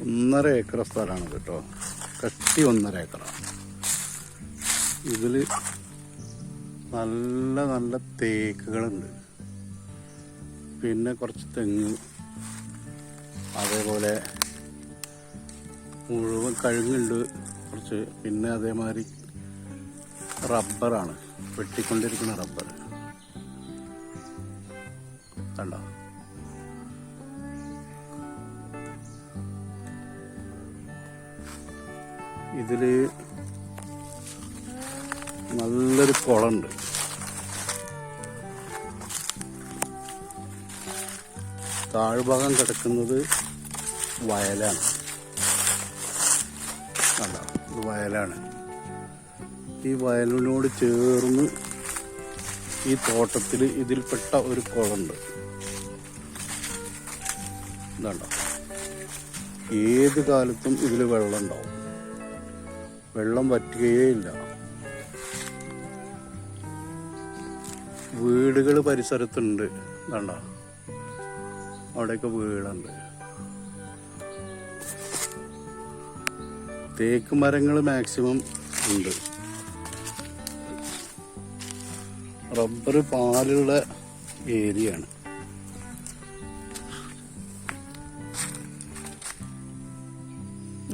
ഒന്നര ഏക്കർ സ്ഥലമാണ് കേട്ടോ. കട്ടി ഒന്നര ഏക്കറാണ് ഇതിൽ നല്ല നല്ല തേക്കുകളുണ്ട്. പിന്നെ കുറച്ച് തെങ്ങ്. അതേപോലെ മുഴുവൻ കഴുങ്ങുണ്ട്. കുറച്ച് പിന്നെ അതേമാതിരി റബ്ബറാണ്. വെട്ടിക്കൊണ്ടിരിക്കുന്ന റബ്ബർ കണ്ടോ? ഇതിൽ നല്ലൊരു കുളമുണ്ട്. താഴ്ഭാഗം കിടക്കുന്നത് വയലാണ്. അല്ല ഇത് വയലാണ്. ഈ വയലിനോട് ചേർന്ന് ഈ തോട്ടത്തിൽ ഇതിൽപ്പെട്ട ഒരു കുളമുണ്ട്. ഇതാണ്ടോ? ഏത് കാലത്തും ഇതിൽ വെള്ളം ഉണ്ടാവും. വെള്ളം വറ്റുകയേ ഇല്ല വീടുകൾ പരിസരത്തുണ്ട്. കണ്ടോ? അവിടെയൊക്കെ വീടുണ്ട്. തേക്ക് മരങ്ങൾ മാക്സിമം ഉണ്ട്. റബ്ബർ പാലുള്ള ഏരിയയാണ്.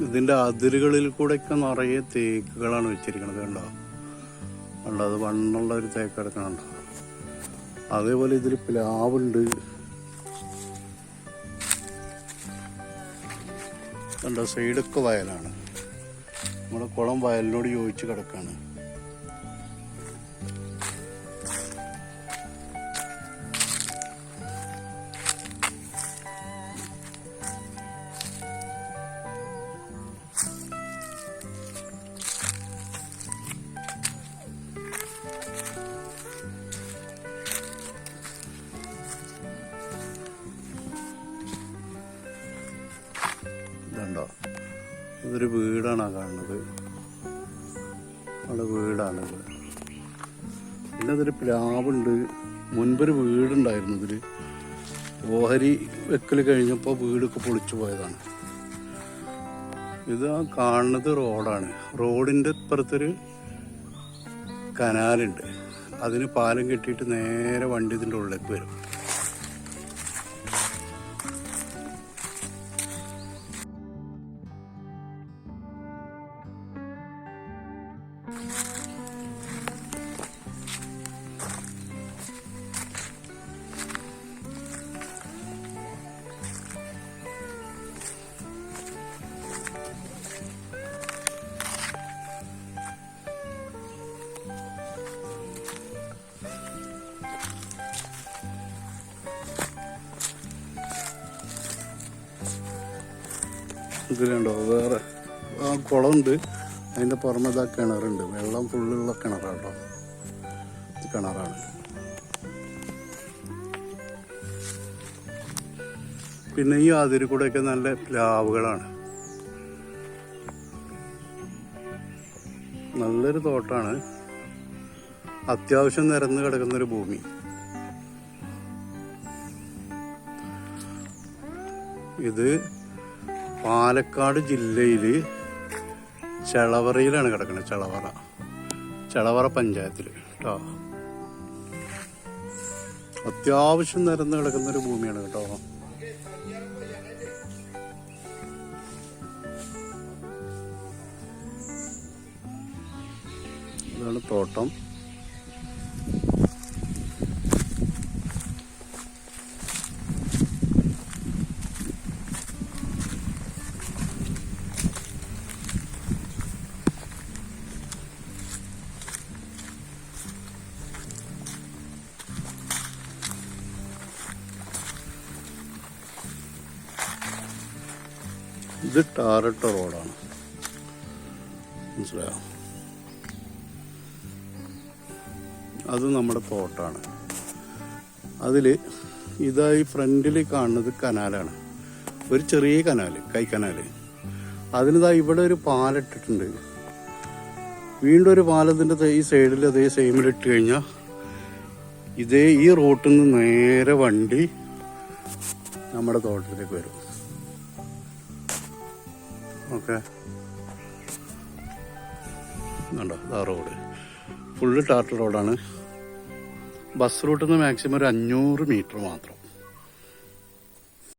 ഇതിന്റെ അതിരുകളിൽ കൂടെയൊക്കെ നിറയെ തേക്കുകളാണ് വെച്ചിരിക്കുന്നത് കണ്ടോ? കണ്ടോ? അത് വണ്ണുള്ള ഒരു തേക്ക് അതേപോലെ ഇതിൽ പ്ലാവുണ്ട്. കണ്ടോ? സൈഡൊക്കെ വയലാണ്. നമ്മുടെ കുളം വയലിനോട് യോജിച്ച് കിടക്കാണ്. ഇതൊരു വീടാണ് കാണുന്നത്. അവിടെ വീടാണിത് പിന്നെ ഇതൊരു പ്ലാവുണ്ട്. മുൻപൊരു വീടുണ്ടായിരുന്നു ഇതിൽ ഓഹരി വെക്കൽ കഴിഞ്ഞപ്പോൾ വീടൊക്കെ പൊളിച്ചു പോയതാണ്. ഇത് കാണുന്നത് റോഡാണ്. റോഡിന്റെ ഇപ്പുറത്തൊരു കനാലുണ്ട്. അതിന് പാലം കെട്ടിയിട്ട് നേരെ വണ്ടി ഇതിന്റെ ഉള്ളിലേക്ക് വരും. ഇതിലുണ്ടോ? വേറെ. കുളമുണ്ട്. അതിന്റെ പുറമെ ഇതാ കിണറുണ്ട്. വെള്ളം ഫുള്ളുള്ള കിണറാട്ടോ. കേട്ടോ കിണറാണ്. പിന്നെ ഈ അതിരി കൂടെയൊക്കെ നല്ല പ്ലാവുകളാണ് നല്ലൊരു തോട്ടാണ്. അത്യാവശ്യം നിരന്ന് കിടക്കുന്നൊരു ഭൂമി. ഇത് പാലക്കാട് ജില്ലയിൽ ചെളവറയിലാണ് കിടക്കുന്നത് ചെളവറ. ചെളവറ പഞ്ചായത്തിൽ കേട്ടോ. അത്യാവശ്യം നിരന്ന് കിടക്കുന്ന ഒരു ഭൂമിയാണ് കേട്ടോ. ഇതാണ് തോട്ടം. ഇത് ടാറിട്ട റോഡാണ്. മനസ്സിലായോ? അത് നമ്മുടെ തോട്ടാണ്. അതിൽ ഇതായി ഫ്രണ്ടിൽ കാണുന്നത് കനാലാണ്. ഒരു ചെറിയ കനാല് കൈക്കനാൽ അതിനിതാ ഇവിടെ ഒരു പാലിട്ടിട്ടുണ്ട് വീണ്ടും ഒരു പാലത്തിന്റെ ഈ സൈഡിൽ അതേ സെയിമിൽ ഇട്ട് കഴിഞ്ഞാൽ ഇതേ ഈ റോട്ടിൽ നിന്ന് നേരെ വണ്ടി നമ്മുടെ തോട്ടത്തിലേക്ക് വരും. ഓക്കെ. കണ്ടോ? ഇതാ റോഡ്. ഫുള്ള് ടാർട്ട് റോഡാണ്. ബസ് റൂട്ടിൽ നിന്ന് മാക്സിമം ഒരു അഞ്ഞൂറ് മീറ്റർ മാത്രം.